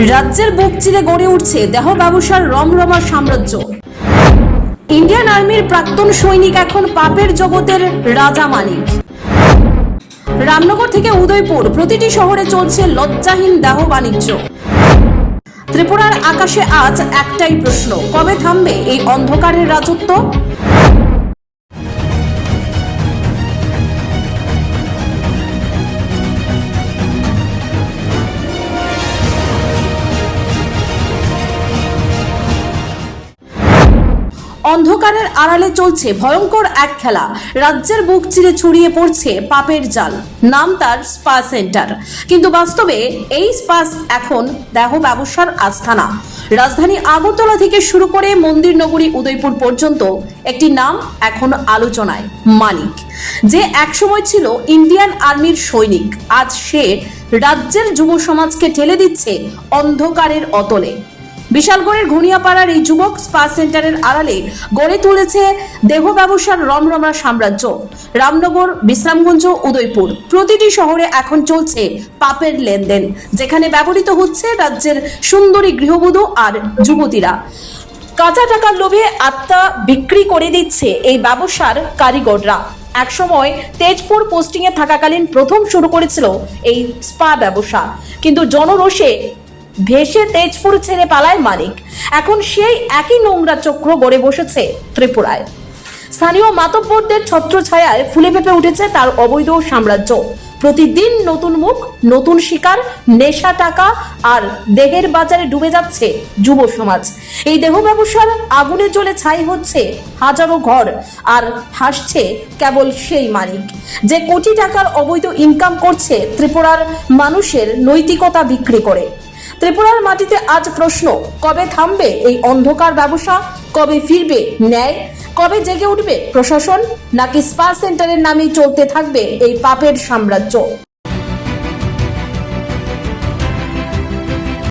রাজ্যের বুক চিরে গড়ে উঠছে দেহ ব্যবসার রমরমা সাম্রাজ্য। ইন্ডিয়ান আর্মির প্রাক্তন সৈনিক এখন পাপের জগতের রাজা মানিক। রামনগর থেকে উদয়পুর, প্রতিটি শহরে চলছে লজ্জাহীন দেহ বাণিজ্য। ত্রিপুরার আকাশে আজ একটাই প্রশ্ন, কবে থামবে এই অন্ধকারের রাজত্ব? অন্ধকারের আড়ালে চলছে ভয়ঙ্কর এক খেলা। রাজ্যের বুক চিরে ছড়িয়ে পড়ছে পাপের জাল। নাম তার স্পা সেন্টার। কিন্তু বাস্তবে এই স্পা এখন দেহ ব্যবসার আস্থানা। রাজধানী আগরতলা থেকে শুরু করে মন্দির নগরী উদয়পুর পর্যন্ত একটি নাম এখন আলোচনায়, মানিক। যে একসময় ছিল ইন্ডিয়ান আর্মির সৈনিক, আজ সে রাজ্যের যুব সমাজকে ঠেলে দিচ্ছে অন্ধকারের অতলে। বিশালগড়ের ঘনিয়াপাড়ার এই যুবক স্পা সেন্টারের আড়ালে গড়ে তুলেছে দেহ ব্যবসার রমরমা সাম্রাজ্য। রামনগর, বিশ্রামগঞ্জ, উদয়পুর। প্রতিটি শহরে এখন চলছে পাপের লেনদেন, যেখানে ব্যবহৃত হচ্ছে রাজ্যের সুন্দরী গৃহবধূ আর যুবতীরা। কাঁচা টাকার লোভে আত্মা বিক্রি করে দিচ্ছে এই ব্যবসার কারিগররা। একসময় তেজপুর পোস্টিংয়ে থাকাকালীন প্রথম শুরু করেছিল এই স্পা ব্যবসা। কিন্তু জনরোষে ভেসে তেজপুর ছেড়ে পালায় মালিক। এখন সেই একই নোংরা চক্র গড়ে বসেছে ত্রিপুরায়। স্থানীয় মাতব্বরদের ছত্রছায়ায় ফুলে ফেপে উঠেছে তার অবৈধ সাম্রাজ্য। প্রতিদিন নতুন মুখ, নতুন শিকার, নেশা টাকা আর দেহের বাজারে ডুবে যাচ্ছে যুব সমাজ। এই দেহ ব্যবসার আগুনে জ্বলে ছাই হচ্ছে হাজারো ঘর আর হাসছে কেবল সেই মালিক। যে কোটি টাকার অবৈধ ইনকাম করছে ত্রিপুরার মানুষের নৈতিকতা বিক্রি করে। ত্রিপুরার মাটিতে আজ প্রশ্ন, কবে থামবে এই অন্ধকার ব্যবসা? কবে ফিরবে ন্যায়? কবে জেগে উঠবে প্রশাসন? নাকি স্পা সেন্টারের নামে চলতে থাকবে এই পাপের সাম্রাজ্য?